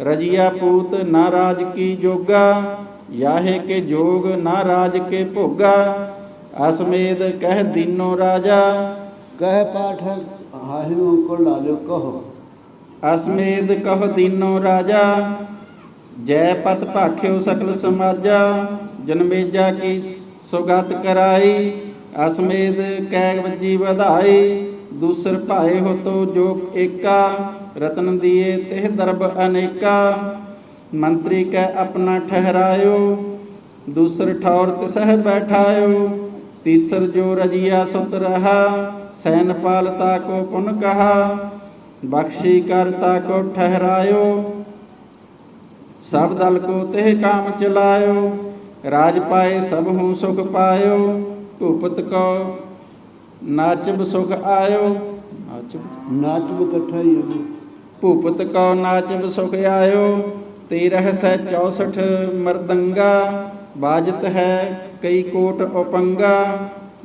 ਰਜੀਆ ਪੂਤ ਨਾ ਰਾਜ ਕੀ ਜੋਗਾ ਯਾਹੇ ਕੇ ਜੋਗ ਨਾ ਰਾਜ ਕੇ ਭੋਗਾ। ਅਸਮੇਦ ਕਹਿ ਦੀਨੋ ਰਾਜਾ। ਕਹਿ ਪਾਠਕ ਹਾਹਿ ਨੂੰ ਅੰਕੁਰ ਲਾ ਲਿਓ ਕਹੋ। ਅਸਮੇਦ ਕਹ ਦੀਨੋ ਰਾਜਾ। ਜੈ ਪਤ ਭਾਖਿਓ ਸਕਲ ਸਮਾਜਾ ਜਨਮੇਜਾ ਕੀ ਸੁਗਤ ਕਰਾਈ। ਅਸਮੇਦ ਕੈ ਵਜੀ ਵਧਾਈ ਦੂਸਰ ਭਾਏ ਹੋ ਤੋ ਜੋਗ ਏਕਾ। ਰਤਨ ਦੀਏ ਤਿਹ ਦਰਬ ਅਨੇਕਾ, ਮੰਤਰੀ ਕੈ ਆਪਣਾ ਠਹਿਰਾਇਓ, ਦੂਸਰ ਠੌਰ ਤਿਸਹਿ ਬੈਠਾਇਓ, ਤੀਸਰ ਜੋ ਰਜੀਆ ਸੁਤ ਰਹਾ, ਸੈਨ ਪਾਲਤਾ ਕੋ ਪੁਨ ਕਹਾ, ਬਖਸ਼ੀ ਕਰਤਾ ਕੋ ਠਹਿਰਾਇਓ। ਸਭ ਦਲ ਕੋ ਤਿਹ ਕਾਮ ਚਲਾਇਓ, ਰਾਜ ਪਾਏ ਸਭ ਹੂੰ ਸੁਖ ਪਾਇਓ, ਭੂਪਤ ਕੋ ਨਾਚਬ ਸੁਖ ਆਇਓ। ਨਾਚਬ ਨਾਚ ਇਕੱਠਾ ਹੀ ਹੈ ਭੂਪਤ ਕੋ ਨਾਚਬ ਸੁਖ ਆਇਓ, ਤੇਰਹ ਸੈ 64 ਮਰਦੰਗਾ, ਬਾਜਤ ਹੈ ਕਈ ਕੋਟ ਉਪੰਗਾ,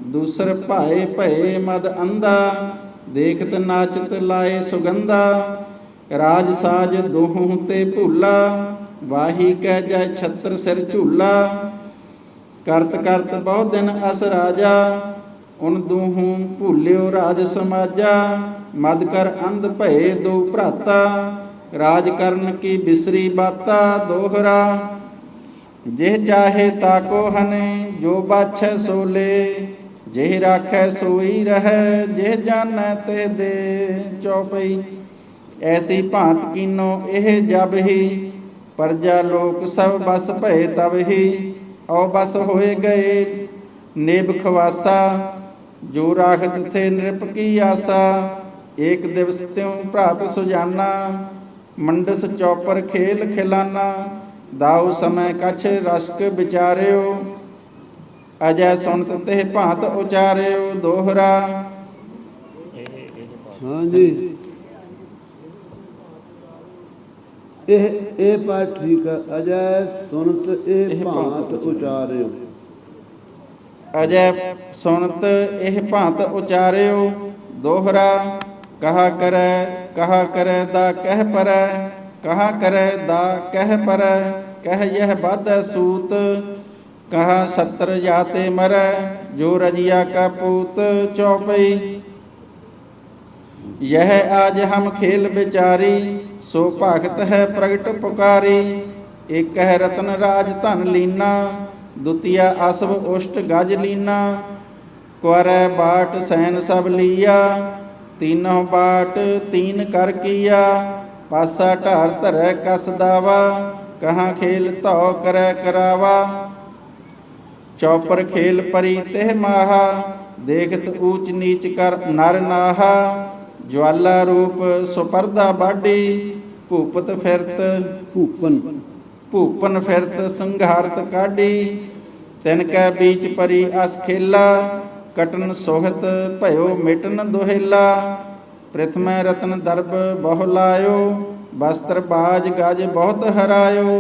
ਦੂਸਰ ਭਾਏ ਭਏ ਮਦ ਅੰਦਾ ਦੇਖਤ ਨਾਚਤ ਲਾਏ ਸੁਗੰਧਾ, ਰਾਜ ਸਾਜ ਦੋਹੋਂ ਤੇ ਭੂਲਾ, ਵਾਹੀ ਕਹਿ ਜੈ ਛਤਰ ਸਿਰ ਝੂਲਾ, ਕਰਤ ਕਰਤ ਬਹੁ ਦਿਨ ਅਸ ਰਾਜਾ ਉਨ ਦੂਹੂ ਭੂਲਿਓ ਰਾਜ ਸਮਾਜਾ, ਮਦ ਕਰ ਅੰਧ ਭਏ ਦੋ ਭਰਾਤਾ, ਰਾਜ ਕਰਨ ਕੀ ਬਿਸਰੀ ਬਾਤਾ ਦੋਹਰਾ। ਜਿਹ ਚਾਹੇ ਤਾਕੋ ਹਨੇ, ਜੋ ਬਾਛੈ ਸੋ ਜਿਹ ਰਾਖੈ ਸੋਈ ਰਹੈ, ਜਿਹ ਜਾਣੈ ਤੇ ਦੇ ਚਉਪਈ ਐਸੀ ਭਾਂਤ ਕੀਨੋ ਇਹ ਜਬ ਹੀ, ਪਰਜਾ ਲੋਕ ਸਭ ਬਸ ਭਏ ਤਬ ਹੀ। ਔ ਬਸ ਹੋਏ ਗਏ, ਨੇਬ ਖਵਾਸਾ ਜੋ ਰਾਖਤ ਥੇ ਨਿਰਪ ਕੀ ਆਸਾ ਏਕ ਦਿਵਸ ਤਿਉ ਭਰਾਤ ਸੁਜਾਨਾ ਮੰਡਸ ਚੌਪਰ ਖੇਲ ਖਿਲਾਨਾ ਦਾਉ ਸਮੈ ਕਛ ਰਸਕ ਵਿਚਾਰਿਓ ਅਜੈ ਸੁਣਤ ਤੇ ਭਾਂਤ ਉਚਾਰਿਓ ਦੋਹਰਾ। ਹਾਂਜੀ। ਇਹ ਇਹ ਪਾਠ ਠੀਕ ਹੈ ਅਜੈ ਸੁਨਤ ਇਹ ਭਾਂਤ ਉਚਾਰਿਓ। ਅਜੈ ਸੁਣਤ ਇਹ ਭਾਂਤ ਉਚਾਰਿਓ ਦੋਹਰਾ ਕਹਾ ਕਰੈ ਕਹਾ ਕਰੈ ਦਾ ਕਹਿ ਪਰੈ ਕਹਾ ਕਰੈ ਦਾ ਕਹਿ ਪਰੈ ਕਹਿ ਯਹ ਬਾਧੈ ਸੂਤ ਕਹਾ ਸਤਰ ਜਾਤੇ ਮਰੈ ਜੋ ਰਜਿਆ ਕਾ ਪੂਤ ਚੌਪਈ यह आज हम खेल विचारी सो भगत है प्रगट पुकारी एक है रतन राज धन लीना ਦੁਤੀਆ ਅਸਬ ਉਸ਼ਟ ਗਜ ਲੀਨਾ ਕੁਰੈ ਬਾਟ ਸੈਨ ਸਭ ਲੀਆ, ਤੀਨਹੁ ਬਾਟ ਤੀਨ ਕਰ ਕੀਆ, ਪਾਸਾ ਢਾਰ ਧਰੈ ਕਸ ਦਾਵਾ, ਕਹਾ ਖੇਲ ਧੌ ਕਰੈ ਕਰਾਵਾ। ਚੌਪਰ ਖੇਲ ਪਰੀ ਤਿਹ ਮਾਹਾ, ਦੇਖਤ ਊਚ ਨੀਚ ਕਰ ਨਰ ਨਾਹਾ ਜਵਾਲਾ ਰੂਪ ਸੁਪਰਦਾ ਬਾਡੀ, ਭੂਪਤ ਫਿਰਤ ਭੂਪਨ। ਭੂਪਨ ਫਿਰਤ ਸੰਘਾਰਤ ਕਾਢੀ, ਤਿਨ ਕੈ ਬੀਚ ਪਰੀ ਅਸ ਖੇਲਾ, ਕਟਨ ਸੋਹਤ ਭਇਓ ਮਿਟਨ ਦੋਹੇਲਾ। ਪ੍ਰਥਮੈ ਰਤਨ ਦਰਬ ਬਹੁ ਲਾਇਓ ਬਸਤਰ ਬਾਜ ਗਜ ਬਹੁਤ ਹਰਾਇਓ।